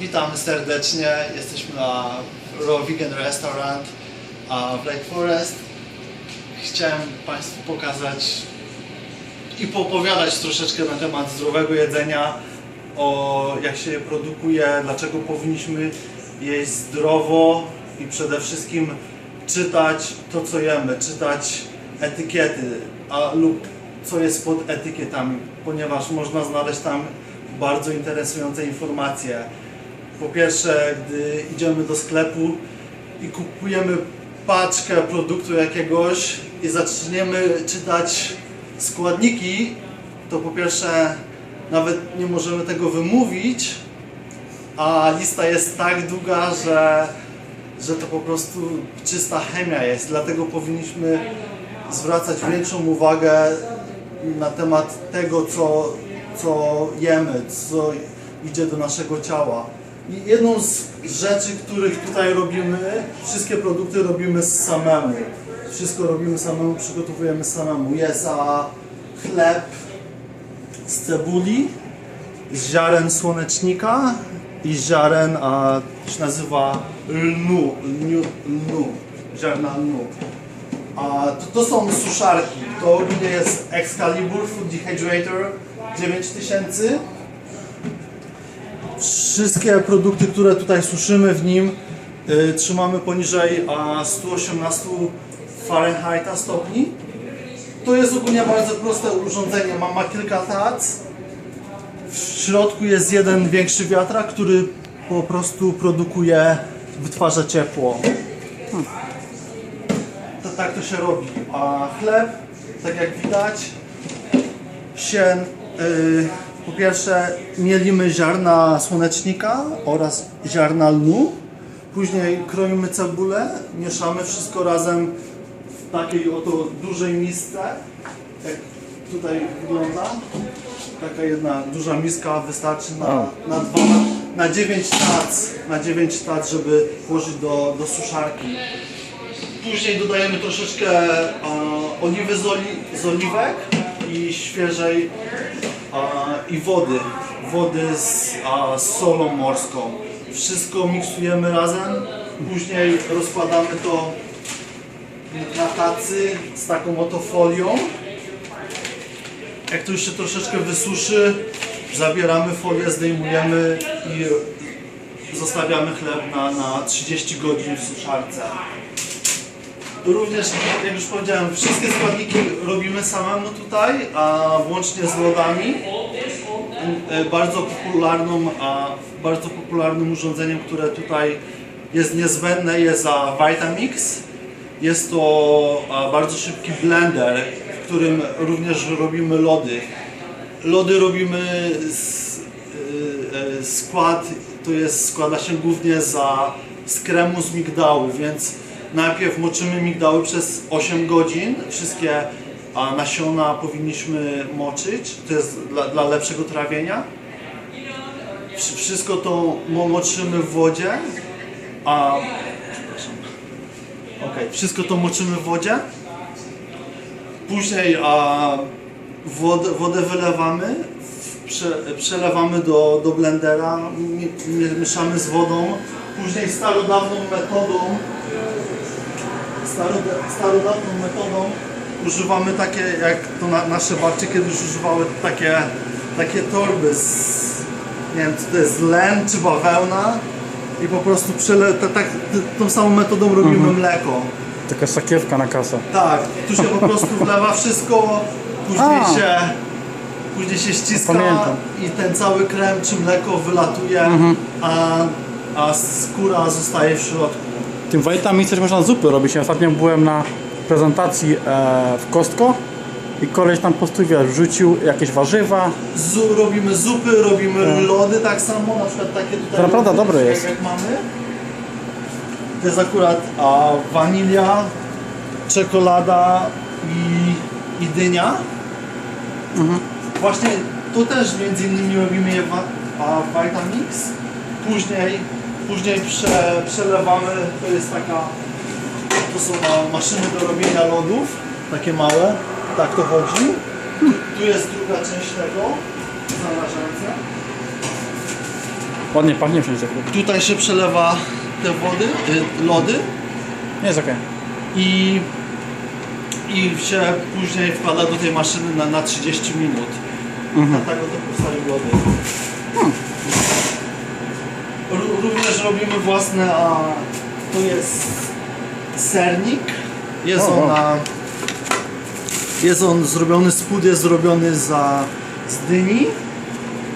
Witamy serdecznie. Jesteśmy na Raw Vegan Restaurant w Lake Forest. Chciałem Państwu pokazać i poopowiadać troszeczkę na temat zdrowego jedzenia, o jak się je produkuje, dlaczego powinniśmy jeść zdrowo i przede wszystkim czytać to, co jemy, czytać etykiety a, lub co jest pod etykietami, ponieważ można znaleźć tam bardzo interesujące informacje. Po pierwsze, gdy idziemy do sklepu i kupujemy paczkę produktu jakiegoś i zaczniemy czytać składniki, to po pierwsze nawet nie możemy tego wymówić, a lista jest tak długa, że, że to po prostu czysta chemia jest. Dlatego powinniśmy zwracać większą uwagę na temat tego, co, co jemy, co idzie do naszego ciała. I jedną z rzeczy, których tutaj robimy, wszystkie produkty robimy samemu. Wszystko robimy samemu, przygotowujemy samemu. Jest a chleb z cebuli, z ziaren słonecznika i ziaren, a się nazywa lnu, lnu, lnu ziarna lnu. A to, to są suszarki. To ogólnie jest Excalibur Food Dehydrator 9000. Wszystkie produkty, które tutaj suszymy w nim, y, trzymamy poniżej a, 118 Fahrenheita stopni. To jest ogólnie bardzo proste urządzenie. Ma, ma kilka tac. W środku jest jeden większy wiatrak, który po prostu produkuje, wytwarza ciepło. To tak to się robi. A chleb, tak jak widać, się po pierwsze mielimy ziarna słonecznika oraz ziarna lnu. Później kroimy cebulę, mieszamy wszystko razem w takiej oto dużej misce, jak tutaj wygląda. Taka jedna duża miska wystarczy na, na, dwa, na 9 tac, na 9 tac, żeby włożyć do, do suszarki. Później dodajemy troszeczkę e, oliwy z, oli, z oliwek i świeżej i wody. Wody z, solą morską. Wszystko miksujemy razem. Później rozkładamy to na tacy z taką oto folią. Jak to już się troszeczkę wysuszy, zabieramy folię, zdejmujemy i zostawiamy chleb na, na 30 godzin w suszarce. Również, jak już powiedziałem, wszystkie składniki robimy samemu tutaj, a włącznie z lodami. E, Bardzo popularną, a bardzo popularnym urządzeniem, które tutaj jest niezbędne jest Vitamix. Jest to bardzo szybki blender, w którym również robimy lody. Lody robimy z, y, y, skład, to jest, składa się głównie za, z kremu z migdału, więc najpierw moczymy migdały przez 8 godzin, wszystkie nasiona powinniśmy moczyć, to jest dla, dla lepszego trawienia. Wsz- Wszystko to mo- moczymy w wodzie, a. Okej, wszystko to moczymy w wodzie. Później a, wodę, wodę wylewamy, prze, przelewamy do, do blendera, mi- mi- mieszamy z wodą. Później starodawną metodą, starodawną metodą używamy takie, jak to na, nasze babcie kiedyś używały, takie, takie torby z, nie wiem, czy to jest len czy bawełna i po prostu przele, ta, tak, tą samą metodą robimy mleko. Taka sakiewka na kasę. Tak, tu się po prostu wlewa wszystko, później A. się, później się ściska Pamiętam. i ten cały krem czy mleko wylatuje, a, a skóra zostaje w środku. Tym Vitamix też można zupy robić. Ja ostatnio byłem na prezentacji e, w Costco i koleś tam po prostu wiesz, wrzucił jakieś warzywa. Zu, robimy zupy, robimy lody tak samo, na przykład takie tutaj. To naprawdę lody, dobre jak- jest. Jak mamy. To jest akurat a, wanilia, czekolada i, i dynia. Mhm. Właśnie to też między innymi robimy je a, Vitamix. Później, później prze, przelewamy, to jest taka, to są maszyny do robienia lodów, takie małe, tak to chodzi. Tu, jest druga część tego, zamrażające. Ładnie pachnie wszędzie. Tutaj się przelewa te wody, y, lody jest okej. i, i się później wkłada do tej maszyny na, na 30 minut. Dlatego to powstają lody. Ró- Również robimy własne, a to jest sernik. Jest O, on jest on zrobiony, spód jest zrobiony za, z dyni.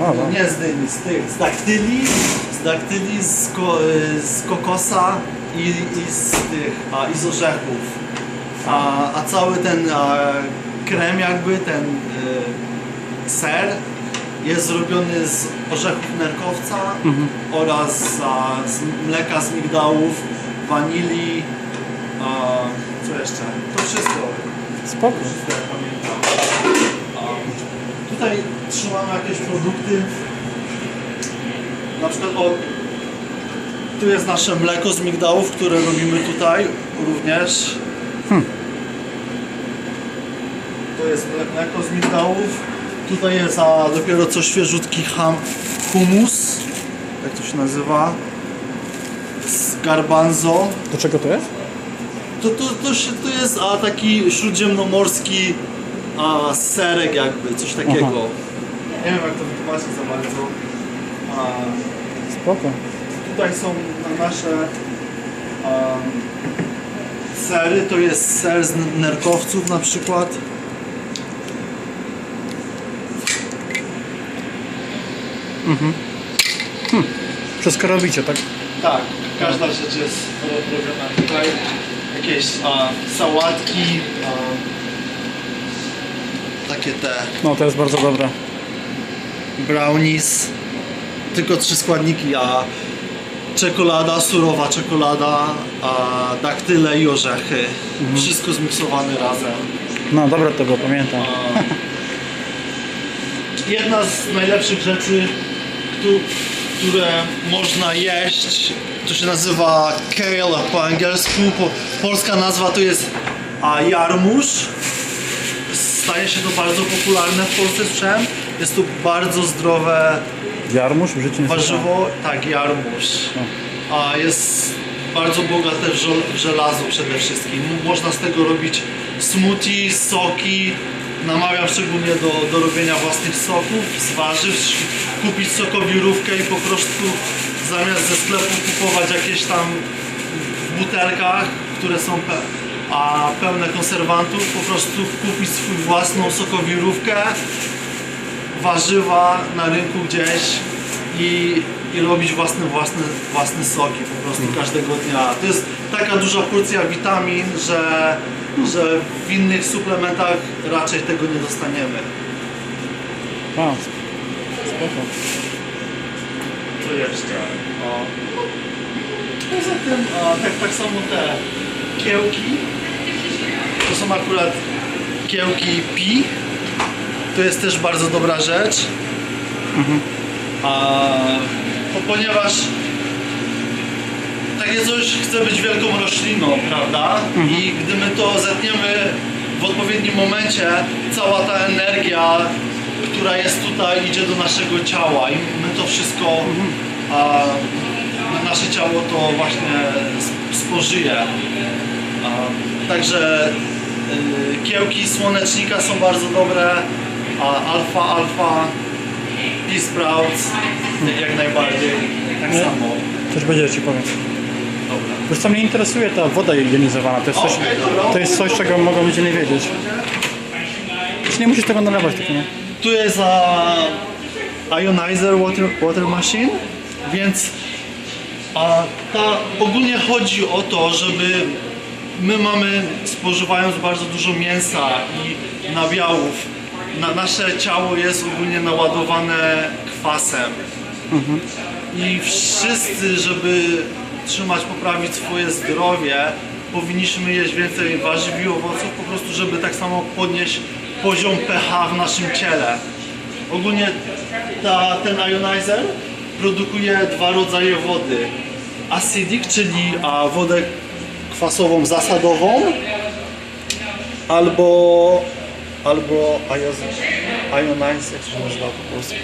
O, No nie z dyni, z tych, z daktyli, z daktyli, z, ko, z kokosa i, i z tych, a, i z orzechów. A, a cały ten a, krem jakby, ten y, ser jest zrobiony z orzechów nerkowca oraz a, z mleka z migdałów, wanilii, a, co jeszcze? To wszystko. Spoko. Wszystko jak pamiętam. A, Tutaj trzymamy jakieś produkty. Na przykład o, tu jest nasze mleko z migdałów, które robimy tutaj również. To jest mle- mleko z migdałów. Tutaj jest a, dopiero co świeżutki ham, humus. Jak to się nazywa? Z garbanzo. Do czego to jest? To, to, to, się, to jest a, taki śródziemnomorski a, serek jakby, coś takiego. Nie wiem jak to wytłumaczyć za bardzo. A, Spoko. tutaj są na- nasze sery, to jest ser z nerkowców na przykład. Wszystko robicie, tak? Tak, każda rzecz jest robiona tutaj. Jakieś a, sałatki, a, takie te No to jest bardzo dobre. brownies, tylko trzy składniki, a czekolada, surowa czekolada, a daktyle i orzechy. Wszystko zmiksowane razem. No dobre to było, pamiętam. A, Jedna z najlepszych rzeczy, które można jeść, to się nazywa kale po angielsku. Po, polska nazwa to jest a, jarmuż. Staje się to bardzo popularne w Polsce, słyszałem. Jest to bardzo zdrowe Jarmuż w życiu. Warzywo, tak, jarmuż. A jest bardzo bogate w żel- w żelazo przede wszystkim. Można z tego robić smoothie, soki. Namawiam szczególnie do, do robienia własnych soków z warzyw, kupić sokowirówkę i po prostu zamiast ze sklepu kupować jakieś tam w butelkach, które są pe a pełne konserwantów, po prostu kupić swój własną sokowirówkę, warzywa na rynku gdzieś i, i robić własne, własne, własne soki po prostu każdego dnia. To jest taka duża porcja witamin, że, że w innych suplementach raczej tego nie dostaniemy. A, spoko. Co jeszcze? O. Poza tym, a, tak, tak samo te kiełki. To są akurat kiełki pi. To jest też bardzo dobra rzecz. A, bo takie coś chce być wielką rośliną, prawda? I gdy my to zetniemy w odpowiednim momencie, cała ta energia, która jest tutaj, idzie do naszego ciała i my to wszystko, a, nasze ciało to właśnie sp- spożyje. A, także y, kiełki słonecznika są bardzo dobre, a alfa, alfa, pea sprouts jak najbardziej, tak samo. Coś będzie, ci powiem. Wiesz co mnie interesuje ta woda jonizowana. To jest coś, to jest coś czego mogą ludzie nie wiedzieć. Już nie musisz tego nalewać, tylko nie? Tu jest a, ionizer water, water machine, więc a, ta, ogólnie chodzi o to, żeby my mamy, spożywając bardzo dużo mięsa i nabiałów, na, nasze ciało jest ogólnie naładowane kwasem. I wszyscy, żeby trzymać, poprawić swoje zdrowie, powinniśmy jeść więcej warzyw i owoców, po prostu, żeby tak samo podnieść poziom pH w naszym ciele. Ogólnie ta, ten ionizer produkuje dwa rodzaje wody. Acidic, czyli a, wodę kwasową zasadową, albo, albo a ja z- Ionize, jak to się nazywa po polsku?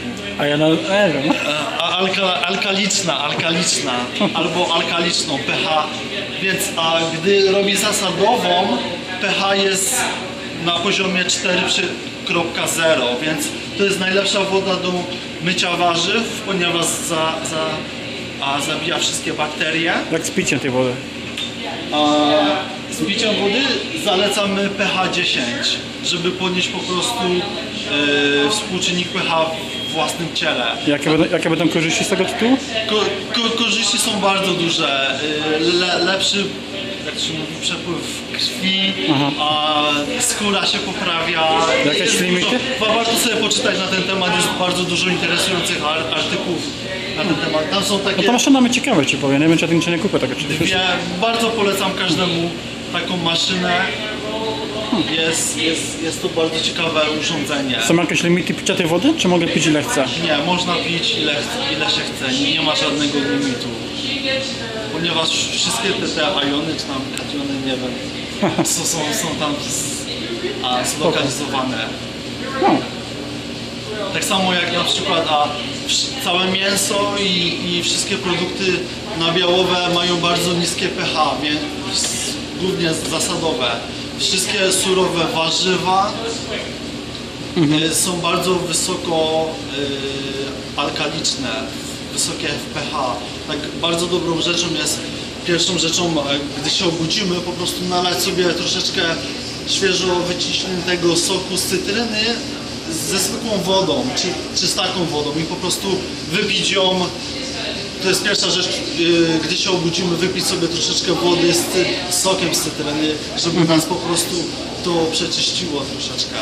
A, alka, alkaliczna, alkaliczna albo alkaliczną pH, więc a gdy robi zasadową, pH jest na poziomie 4,0, więc to jest najlepsza woda do mycia warzyw, ponieważ za, za, a zabija wszystkie bakterie. Jak z piciem tej wody. A z piciem wody zalecamy pH 10, żeby podnieść po prostu e, współczynnik pH w własnym ciele. Jakie będą, jakie będą korzyści z tego tytułu? Ko, ko, korzyści są bardzo duże. Y, Le, lepszy jak to się mówi, przepływ krwi, a skóra się poprawia. Jakieś limity? Warto sobie poczytać na ten temat, jest bardzo dużo interesujących ar- artykułów na ten temat. Tam są No takie to maszyna mnie ciekawe ci powiem, nie wiem czy ja tym nie kupię tak oczywiście. dwie, bardzo polecam każdemu taką maszynę. Jest, jest, jest to bardzo ciekawe urządzenie. Są jakieś limity picia tej wody, czy mogę pić ile chcę? Nie, można pić ile, ile się chce, nie, nie ma żadnego limitu. Ponieważ wszystkie te, te ajony, czy tam kationy, nie wiem, są, są, są tam z, a, zlokalizowane. No, Tak samo jak na przykład a, całe mięso i, i wszystkie produkty nabiałowe mają bardzo niskie pH, więc głównie zasadowe. Wszystkie surowe warzywa y, są bardzo wysoko y, alkaliczne, wysokie w pH. Tak bardzo dobrą rzeczą jest, pierwszą rzeczą, e, gdy się obudzimy, po prostu nalać sobie troszeczkę świeżo wyciśniętego soku z cytryny ze zwykłą wodą, czy, czy z taką wodą i po prostu wypić ją. To jest pierwsza rzecz, yy, gdy się obudzimy, wypić sobie troszeczkę wody z, sokiem z cytryny, żeby nas po prostu to przeczyściło troszeczkę.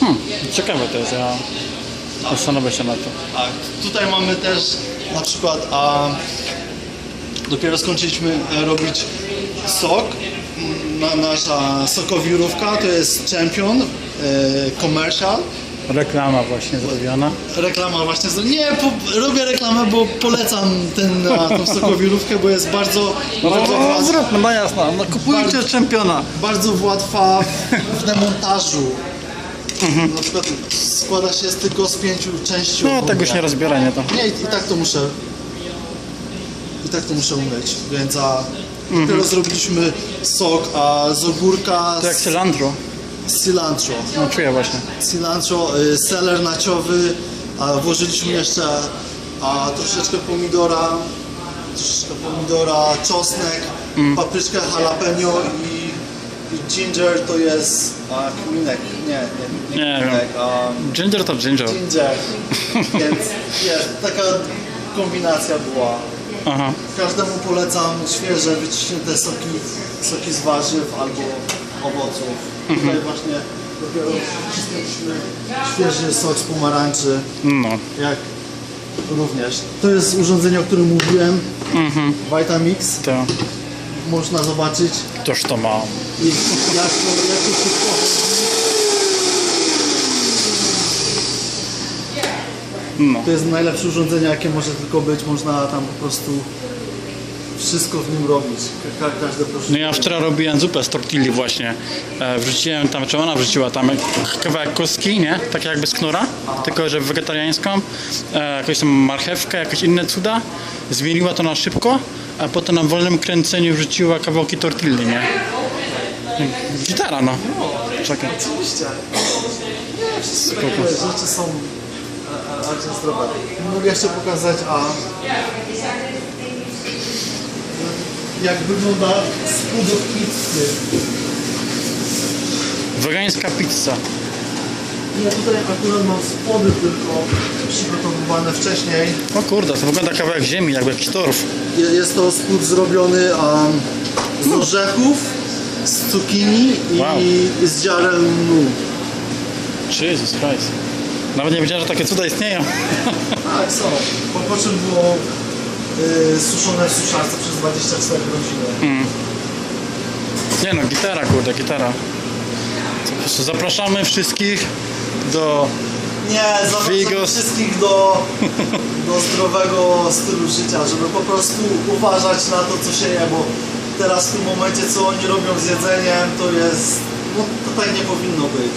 hmm, ciekawe to jest, ja zastanowię się na to. Tak, tutaj mamy też na przykład, a dopiero skończyliśmy e, robić sok. Mm, Na, nasza sokowirówka to jest Champion e, Commercial. Reklama właśnie zrobiona. Reklama właśnie. z- Nie, po, robię reklamę, bo polecam ten, na tą sokowirówkę, bo jest bardzo, No bardzo, no, łatwa, zróbmy, no jasno, no kupujcie Bardzo- czempiona. bardzo łatwa w, w demontażu. Na przykład składa się z tylko z pięciu części. No tego się nie rozbiera, nie to. Nie, i, i tak to muszę. I tak to muszę umyć. Więc a dopiero zrobiliśmy sok, a z ogórka To jak z cilantro. Cilantro. No czuję właśnie. Cilantro, y, seler naciowy, a włożyliśmy jeszcze a, troszeczkę pomidora, troszeczkę pomidora, czosnek, papryczkę jalapeno i, i ginger to jest a, kminek. Nie, nie, nie, Nie kminek. a, Ginger to ginger. Ginger. Więc jest, taka kombinacja była. Aha. Każdemu polecam świeże, wyciśnięte soki, soki z warzyw albo owoców. Tutaj właśnie dopiero świeży sok z pomarańczy, No. jak również. To jest urządzenie, o którym mówiłem, Vitamix. To, Można zobaczyć toż to mam. i jak to, jak to chodzi. No. To jest najlepsze urządzenie, jakie może tylko być. Można tam po prostu wszystko w nim robić. Ka- ka- każde proszę. No ja wczoraj robiłem zupę z tortilli właśnie. E, wrzuciłem tam, czy ona wrzuciła tam kawałek kostki, nie? Tak jakby z knura, tylko że wegetariańską. E, jakąś tam marchewkę, jakieś inne cuda. Zmieliła to na szybko, a potem na wolnym kręceniu wrzuciła kawałki tortilli, nie? Gitara, no. Czekaj. Oczywiście. Nie, wszystkie takie rzeczy są e, e, bardzo zdrowe. Mogę jeszcze pokazać, a jak wygląda spód od pizzy. Wegańska pizza. Ja tutaj akurat mam spody tylko przygotowywane wcześniej. O kurde, to wygląda kawałek ziemi, jakby jakiś torf. Je- Jest to spód zrobiony um, z orzechów, z cukinii i Wow. z ziaren nu. Jesus Christ. Nawet nie wiedziałem, że takie cuda istnieją. Tak, są. Po, po czym było y, suszone w suszarce przez 24 godziny. Nie no, gitara, kurde, gitara. Zapraszamy wszystkich do... Nie, zapraszam Figos. wszystkich do, do zdrowego stylu życia, żeby po prostu uważać na to, co się je, bo teraz w tym momencie, co oni robią z jedzeniem, to jest no to tak nie powinno być.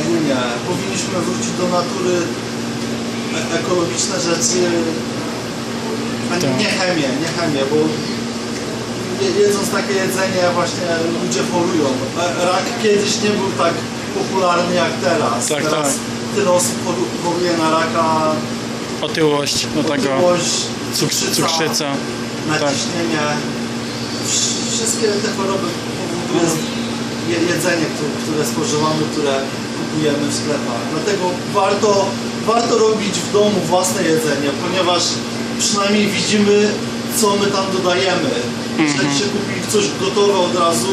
Ogólnie powinniśmy wrócić do natury, e- ekologiczne rzeczy, Tak. nie chemię, nie chemię, bo je- jedząc takie jedzenie właśnie ludzie chorują. E, Rak kiedyś nie był tak popularny jak teraz. Tak, teraz tak. tyle osób choru- choruje na raka, Otyłość do tego, otyłość, cukrzyca, cukrzyca. tak. naciśnienie. Wsz- Wszystkie te choroby powoduje je- jedzenie, które, które spożywamy, które kupujemy w sklepach. Dlatego warto, warto robić w domu własne jedzenie, ponieważ przynajmniej widzimy, co my tam dodajemy. Jeżeli się kupi coś gotowe od razu,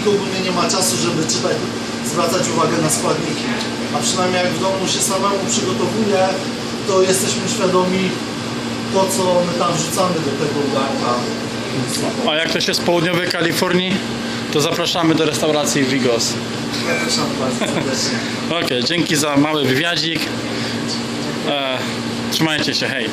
ogólnie nie ma czasu, żeby czytać, zwracać uwagę na składniki. A przynajmniej jak w domu się samemu przygotowuje, to jesteśmy świadomi to, co my tam wrzucamy do tego garnka. A jak ktoś jest z południowej Kalifornii, to zapraszamy do restauracji Vigos. Zapraszam bardzo serdecznie. Okej, dzięki za mały wywiadzik. E, trzymajcie się, hej.